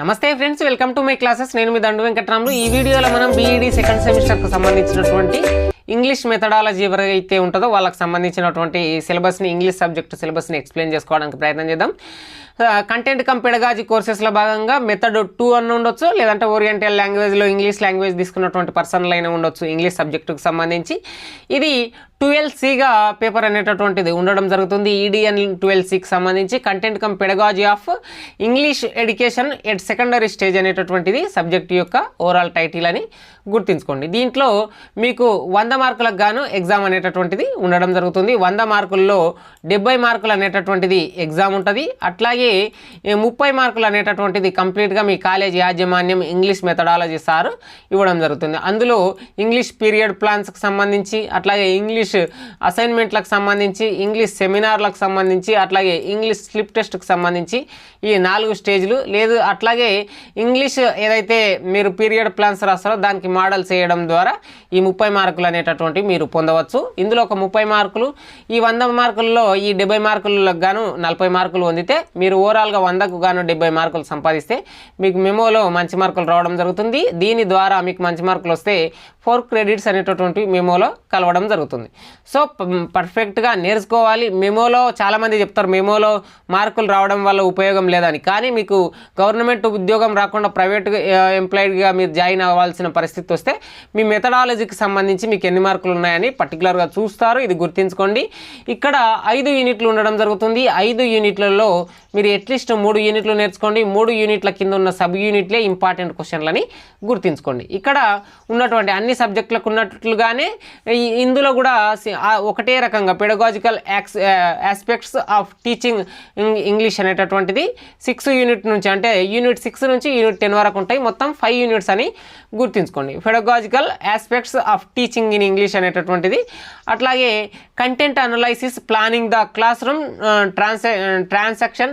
నమస్తే friends welcome to my classes. నేను మీ దండు వెంకట్రాములు. ఈ వీడియోలో మనం బీఈడి సెకండ్ సెమిస్టర్కు సంబంధించినటువంటి ఇంగ్లీష్ మెథడాలజీ ఎవరైతే ఉంటుందో వాళ్ళకి సంబంధించినటువంటి సిలబస్ని ఇంగ్లీష్ సబ్జెక్ట్ సిలబస్ని ఎక్స్ప్లెయిన్ చేసుకోవడానికి ప్రయత్నం చేద్దాం. కంటెంట్ కమ్ పెడగాజీ కోర్సెస్లో భాగంగా మెథడ్ టూ అన్న ఉండొచ్చు లేదంటే ఓరియంటల్ లాంగ్వేజ్లో ఇంగ్లీష్ లాంగ్వేజ్ తీసుకున్నటువంటి పర్సన్లు అయినా ఉండొచ్చు ఇంగ్లీష్ సబ్జెక్టుకు సంబంధించి. ఇది ట్వెల్వ్ సిగా పేపర్ అనేటటువంటిది ఉండడం జరుగుతుంది. ఈడిఎన్ ట్వెల్వ్ సికి సంబంధించి content cum pedagogy of English education at secondary stage అనేటటువంటిది సబ్జెక్ట్ యొక్క ఓవరాల్ టైటిల్ అని గుర్తుంచుకోండి. దీంట్లో మీకు వంద మార్కులకు గాను ఎగ్జామ్ అనేటటువంటిది ఉండడం జరుగుతుంది. వంద మార్కుల్లో డెబ్బై మార్కులు అనేటటువంటిది ఎగ్జామ్ ఉంటుంది. అట్లాగే ఈ ముప్పై మార్కులు అనేటటువంటిది కంప్లీట్గా మీ కాలేజ్ యాజమాన్యం ఇంగ్లీష్ మెథడాలజీ సార్ ఇవ్వడం జరుగుతుంది. అందులో ఇంగ్లీష్ పీరియడ్ ప్లాన్స్కి సంబంధించి అట్లాగే ఇంగ్లీష్ అసైన్మెంట్లకు సంబంధించి ఇంగ్లీష్ సెమినార్లకు సంబంధించి అట్లాగే ఇంగ్లీష్ స్లిప్ టెస్ట్కి సంబంధించి ఈ నాలుగు స్టేజ్లు లేదు అట్లాగే ఇంగ్లీష్ ఏదైతే మీరు పీరియడ్ ప్లాన్స్ రాస్తారో దానికి మోడల్స్ వేయడం ద్వారా ఈ ముప్పై మార్కులు అనేటటువంటివి మీరు పొందవచ్చు. ఇందులో ఒక ముప్పై మార్కులు ఈ వంద మార్కుల్లో ఈ డెబ్బై మార్కులకు గాను నలభై మార్కులు పొందితే మీరు ఓవరాల్గా వందకు గాను డెబ్బై మార్కులు సంపాదిస్తే మీకు మెమోలో మంచి మార్కులు రావడం జరుగుతుంది. దీని ద్వారా మీకు మంచి మార్కులు వస్తే ఫోర్ క్రెడిట్స్ అనేటటువంటి మెమోలో కలవడం జరుగుతుంది. సో పర్ఫెక్ట్గా నేర్చుకోవాలి. మెమోలో చాలామంది చెప్తారు మెమోలో మార్కులు రావడం వల్ల ఉపయోగం లేదని. కానీ మీకు గవర్నమెంట్ ఉద్యోగం రాకుండా ప్రైవేట్ ఎంప్లాయిడ్గా మీరు జాయిన్ అవ్వాల్సిన పరిస్థితి వస్తే మీ మెథడాలజీకి సంబంధించి మీకు ఎన్ని మార్కులు ఉన్నాయని పర్టికులర్గా చూస్తారు. ఇది గుర్తుంచుకోండి. ఇక్కడ ఐదు యూనిట్లు ఉండడం జరుగుతుంది. ఐదు యూనిట్లలో మీరు అట్లీస్ట్ మూడు యూనిట్లు నేర్చుకోండి. మూడు యూనిట్ల కింద ఉన్న సబ్ యూనిట్లే ఇంపార్టెంట్ క్వశ్చన్లని గుర్తుంచుకోండి. ఇక్కడ ఉన్నటువంటి అన్ని సబ్జెక్టులకు ఉన్నట్లుగానే ఇందులో కూడా ఒకటే రకంగా పెడగాజికల్ యాక్స్ ఆస్పెక్ట్స్ ఆఫ్ టీచింగ్ ఇంగ్లీష్ అనేటటువంటిది సిక్స్ యూనిట్ నుంచి అంటే యూనిట్ సిక్స్ నుంచి యూనిట్ టెన్ వరకు ఉంటాయి. మొత్తం ఫైవ్ యూనిట్స్ అని గుర్తుంచుకోండి. Pedagogical aspects of teaching in English అనేటటువంటిది. అట్లాగే content analysis planning the classroom transa transaction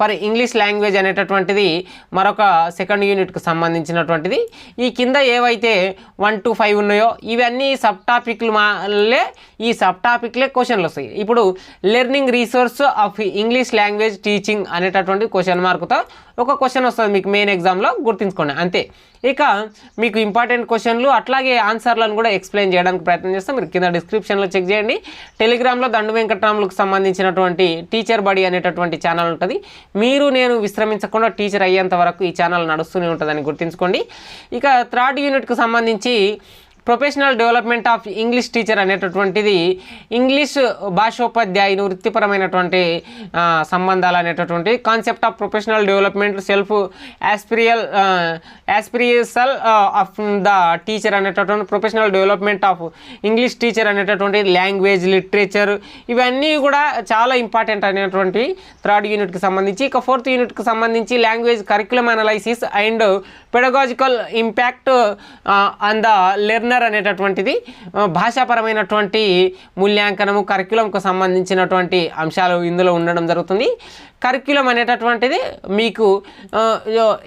for English language అనేటటువంటిది మరొక సెకండ్ యూనిట్కి సంబంధించినటువంటిది. ఈ కింద ఏవైతే వన్ టు ఫైవ్ ఉన్నాయో ఇవన్నీ సబ్ టాపిక్లు మాలే ఈ సబ్ టాపిక్లే క్వశ్చన్లు వస్తాయి. ఇప్పుడు learning resource of English language teaching అనేటటువంటి క్వశ్చన్ మార్కుతో ఒక క్వశ్చన్ వస్తుంది మీకు మెయిన్ ఎగ్జామ్లో గుర్తుంచుకోండి. అంతే. ఇక మీకు ఇంపార్టెంట్ క్వశ్చన్లు అట్లాగే ఆన్సర్లను కూడా ఎక్స్ప్లెయిన్ చేయడానికి ప్రయత్నం చేస్తాం మీరు కింద డిస్క్రిప్షన్లో చెక్ చేయండి. టెలిగ్రామ్లో దండు వెంకటరాములకు సంబంధించినటువంటి టీచర్ బడి అనేటటువంటి ఛానల్ ఉంటుంది. మీరు నేను విశ్రమించకుండా టీచర్ అయ్యేంత వరకు ఈ ఛానల్ నడుస్తూనే ఉంటుందని గుర్తుంచుకోండి. ఇక థర్డ్ యూనిట్కు సంబంధించి professional development of English teacher అనేటటువంటిది ఇంగ్లీష్ భాషోపాధ్యాయుని వృత్తిపరమైనటువంటి సంబంధాలు అనేటటువంటి concept of professional development self యాస్పిరియల్ యాస్పిరియసల్ of the teacher అనేటటువంటి professional development of English teacher అనేటటువంటి లాంగ్వేజ్ లిటరేచర్ ఇవన్నీ కూడా చాలా ఇంపార్టెంట్ అనేటువంటి థర్డ్ యూనిట్కి సంబంధించి ఇక ఫోర్త్ యూనిట్కి సంబంధించి language curriculum analysis and pedagogical impact on the learner అనేటటువంటిది భాషాపరమైనటువంటి మూల్యాంకనము కరిక్యులంకు సంబంధించినటువంటి అంశాలు ఇందులో ఉండడం జరుగుతుంది. కరిక్యులం అనేటటువంటిది మీకు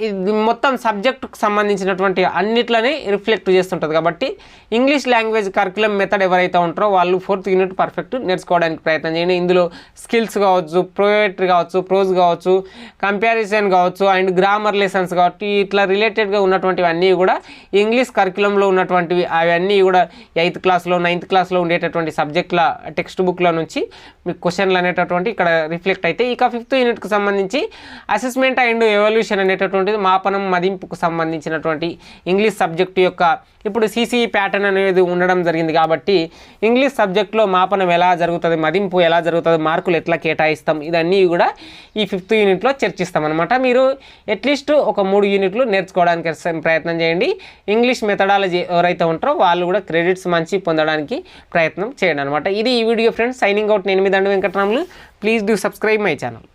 ఇది మొత్తం సబ్జెక్టుకు సంబంధించినటువంటి అన్నిట్లని రిఫ్లెక్ట్ చేస్తుంటుంది. కాబట్టి ఇంగ్లీష్ లాంగ్వేజ్ కరిక్యులం మెథడ్ ఎవరైతే ఉంటారో వాళ్ళు ఫోర్త్ యూనిట్ పర్ఫెక్ట్ నేర్చుకోవడానికి ప్రయత్నం చేయండి. ఇందులో స్కిల్స్ కావచ్చు ప్రోయట్రీ కావచ్చు ప్రోజ్ కావచ్చు కంపారిజన్ కావచ్చు అండ్ గ్రామర్ లెసన్స్ కాబట్టి ఇట్లా రిలేటెడ్గా ఉన్నటువంటివి అన్నీ కూడా ఇంగ్లీష్ కరిక్యులంలో ఉన్నటువంటివి అవన్నీ కూడా ఎయిత్ క్లాస్లో నైన్త్ క్లాస్లో ఉండేటటువంటి సబ్జెక్టుల టెక్స్ట్ బుక్ల నుంచి మీకు క్వశ్చన్లు అనేటటువంటి ఇక్కడ రిఫ్లెక్ట్ అయితే ఇక ఫిఫ్త్ యూనిట్కి సంబంధించి అసెస్మెంట్ అండ్ ఎవల్యూషన్ అనేటటువంటిది మాపనం మదింపుకు సంబంధించినటువంటి ఇంగ్లీష్ సబ్జెక్టు యొక్క ఇప్పుడు సీసీ ప్యాటర్న్ అనేది ఉండడం జరిగింది కాబట్టి ఇంగ్లీష్ సబ్జెక్ట్లో మాపనం ఎలా జరుగుతుంది మదింపు ఎలా జరుగుతుంది మార్కులు ఎట్లా కేటాయిస్తాం ఇదన్నీ కూడా ఈ ఫిఫ్త్ యూనిట్లో చర్చిస్తాం అనమాట మీరు అట్లీస్ట్ ఒక మూడు యూనిట్లు నేర్చుకోవడానికి ప్రయత్నం చేయండి. ఇంగ్లీష్ మెథడాలజీ ఎవరైతే ఉంటారో వాళ్ళు కూడా క్రెడిట్స్ మంచి పొందడానికి ప్రయత్నం చేయండి అనమాట ఇది ఈ వీడియో ఫ్రెండ్స్. సైనింగ్ అవుట్ నేను మీ Dandu Venkataramulu. Please do subscribe my channel